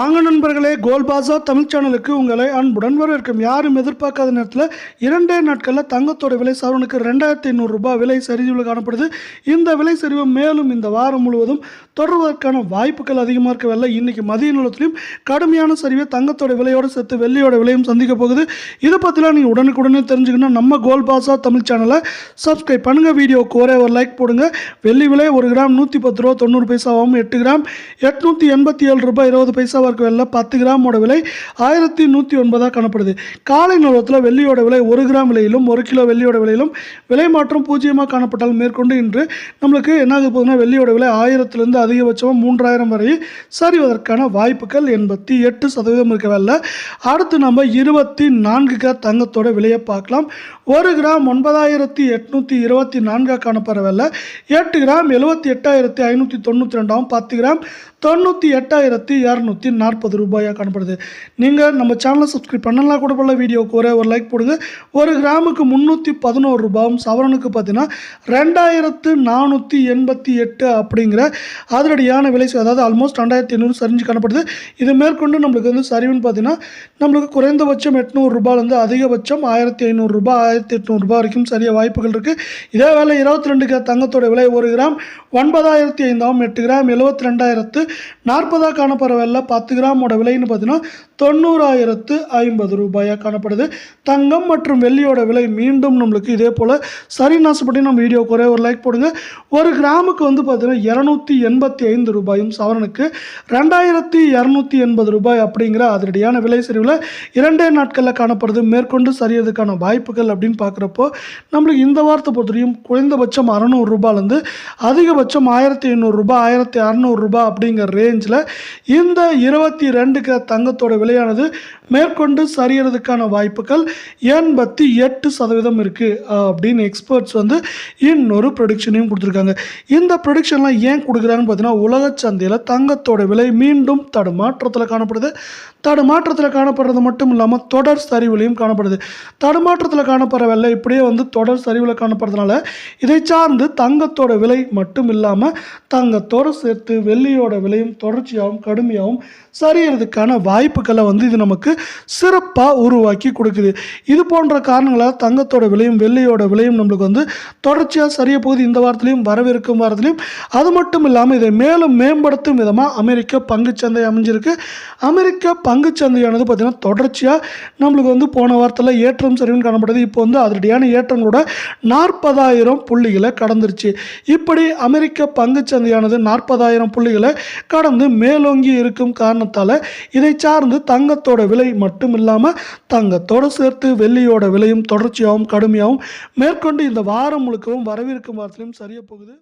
வாங்க நண்பர்களே கோல்பாசா தமிழ் சேனலுக்கு உங்களை அன்புடன் வரவேற்கும். யாரும் எதிர்பார்க்காத நேரத்தில் இரண்டே நாட்களில் தங்கத்தோட விலை சவரனுக்கு ரெண்டாயிரத்தி ஐநூறுரூபா விலை சரிவில் காணப்படுது. இந்த விலை சரிவு மேலும் இந்த வாரம் முழுவதும் தொடர்வதற்கான வாய்ப்புகள் அதிகமாக இருக்கவில்லை இன்றைக்கி மதிய நிலத்திலையும் கடுமையான சரிவை தங்கத்தோட விலையோடு சேர்த்து வெள்ளியோட விலையும் சந்திக்க போகுது. இதை பற்றிலாம் நீங்கள் உடனுக்குடனே தெரிஞ்சுக்கணும் நம்ம கோல்பாசா தமிழ் சேனலை சப்ஸ்கிரைப் பண்ணுங்கள் வீடியோவுக்கு ஒரே ஒரு லைக் போடுங்க. வெள்ளி விலை ஒரு கிராம் நூற்றி பத்து ரூபா தொண்ணூறு பைசாவும் எட்டு கிராம் எட்நூற்றி எண்பத்தி ஏழு ரூபாய் இருபது பைசா இருக்க வெள்ளை பத்து கிராமோட விலை ஆயிரத்தி நூற்றி ஒன்பதாக காணப்படுது. காலை நிலவரத்தில் வெள்ளியோட விலை ஒரு கிராம் விலையிலும் ஒரு கிலோ வெள்ளியோட விலையிலும் விலை மாற்றம் பூஜ்ஜியமாக காணப்பட்டால் மேற்கொண்டு இன்று நம்மளுக்கு என்ன ஆக போகுதுன்னா வெள்ளியோட விலை ஆயிரத்துலேருந்து அதிகபட்சமாக மூன்றாயிரம் வரை சரிவதற்கான வாய்ப்புகள் எண்பத்தி எட்டு சதவீதம் இருக்கவில்லை அடுத்து நம்ம இருபத்தி நான்கு கிராம் தங்கத்தோட விலையை பார்க்கலாம். ஒரு கிராம் ஒன்பதாயிரத்தி எட்நூற்றி இருபத்தி நான்காக காணப்படவில்லை எட்டு கிராம் எழுபத்தி எட்டாயிரத்தி ஐநூற்றி தொண்ணூற்றி ரெண்டாம் பத்து கிராம் தொண்ணூற்றி எட்டாயிரத்தி இரநூத்தி நாற்பது ரூபாயாக காணப்படுது. நீங்கள் நம்ம சேனலை சப்ஸ்கிரைப் பண்ணலாம் கூட போல வீடியோவுக்கு ஒரே ஒரு லைக் போடுங்க. ஒரு கிராமுக்கு முந்நூற்றி பதினோரு ரூபாயும் சவரனுக்கு பார்த்தீங்கன்னா ரெண்டாயிரத்து நானூற்றி எண்பத்தி எட்டு அப்படிங்கிற அதிரடியான விலை அதாவது ஆல்மோஸ்ட் ரெண்டாயிரத்தி எண்ணூறு சரிஞ்சு காணப்படுது. இது மேற்கொண்டு நம்மளுக்கு வந்து சரிவுன்னு பார்த்தீங்கன்னா நம்மளுக்கு குறைந்தபட்சம் எட்நூறு ரூபாயிலேருந்து அதிகபட்சம் ஆயிரத்தி ஐநூறு ரூபாய் ஆயிரத்தி எட்நூறு ரூபாய் வரைக்கும் சரிய வாய்ப்புகள் இருக்குது இதே வேலை இருபத்தி ரெண்டு தங்கத்தோட விலை ஒரு கிராம் ஒன்பதாயிரத்தி ஐந்தாம் எட்டு கிராம் எழுபத்தி ரெண்டாயிரத்து நாற்பதாக காணப்படுற வெள்ளை பத்து கிராமோட விலைன்னு பார்த்தீங்கன்னா தொண்ணூறாயிரத்து ஐம்பது ரூபாயாக காணப்படுது. தங்கம் மற்றும் வெள்ளியோட விலை மீண்டும் நம்மளுக்கு இதே போல் சரி நாசப்பட்டு நம்ம வீடியோ குறைய ஒரு லைக் போடுங்க. ஒரு கிராமுக்கு வந்து பார்த்தீங்கன்னா இரநூத்தி எண்பத்தி ஐந்து ரூபாயும் சவரனுக்கு ரெண்டாயிரத்தி இரநூத்தி எண்பது ரூபாய் அப்படிங்கிற அதிரடியான விலை சரிவில் இரண்டே நாட்களில் காணப்படுது. மேற்கொண்டு சரியதுக்கான வாய்ப்புகள் அப்படின்னு பார்க்குறப்போ நம்மளுக்கு இந்த வாரத்தை பொறுத்தவரையும் குறைந்தபட்சம் அறநூறுரூபாலேருந்து அதிகபட்சம் ஆயிரத்தி ஐநூறுரூபா ஆயிரத்தி அறநூறுரூபா அப்படிங்கிற ரேஞ்சில் இந்த இருபத்தி ரெண்டுக்கு தங்கத்தோட விலை நிலையானது மேற்கொண்டு சரியறதுக்கான வாய்ப்புகள் எண்பத்தி எட்டு சதவீதம் இருக்குது அப்படின்னு எக்ஸ்பர்ட்ஸ் வந்து இன்னொரு ப்ரொடிக்ஷனையும் கொடுத்துருக்காங்க. இந்த ப்ரொடிக்ஷன்லாம் ஏன் கொடுக்குறாங்கன்னு பார்த்தீங்கன்னா உலக சந்தையில் தங்கத்தோட விலை மீண்டும் தடுமாற்றத்தில் காணப்படுது. தடுமாற்றத்தில் காணப்படுறது மட்டும் இல்லாமல் தொடர் சரிவுலையும் காணப்படுது. தடுமாற்றத்தில் காணப்படுற வெள்ளை இப்படியே வந்து தொடர் சரிவில் காணப்படுறதுனால இதை சார்ந்து தங்கத்தோட விலை மட்டும் இல்லாமல் தங்கத்தோடு சேர்த்து வெள்ளியோட விலையும் தொடர்ச்சியாகவும் கடுமையாகவும் சரியறதுக்கான வாய்ப்புகளை வந்து இது நமக்கு சிறப்பாக உருவாக்கி கொடுக்குது. இது போன்ற காரணங்களால் தங்கத்தோட விலையும் வெள்ளியோட விலையும் நம்மளுக்கு வந்து தொடர்ச்சியாக சரிய போகுது. இந்த வாரத்திலையும் வரவிருக்கும் வாரத்திலையும். அது மட்டும் இல்லாமல் இதை மேலும் மேம்படுத்தும் விதமாக அமெரிக்க பங்குச்சந்தை அமைஞ்சிருக்கு. அமெரிக்க பங்குச்சந்தையானது பார்த்திங்கன்னா தொடர்ச்சியாக நம்மளுக்கு வந்து போன வாரத்தில் ஏற்றம் சரிவுன்னு காணப்படுது. இப்போ வந்து அதிரடியான ஏற்றங்களோட நாற்பதாயிரம் புள்ளிகளை கடந்துருச்சு. இப்படி அமெரிக்க பங்குச்சந்தையானது நாற்பதாயிரம் புள்ளிகளை கடந்து மேலோங்கி இருக்கும் காரணத்தால் இதை சார்ந்து தங்கத்தோட விலை மட்டும் இல்லாமல் தங்கத்தோடு சேர்த்து வெள்ளியோட விலையும் தொடர்ச்சியாகவும் கடுமையாகவும் மேற்கொண்டு இந்த வாரம் முழுக்கவும் வரவிருக்கும் வாரத்திலையும் சரிய போகுது.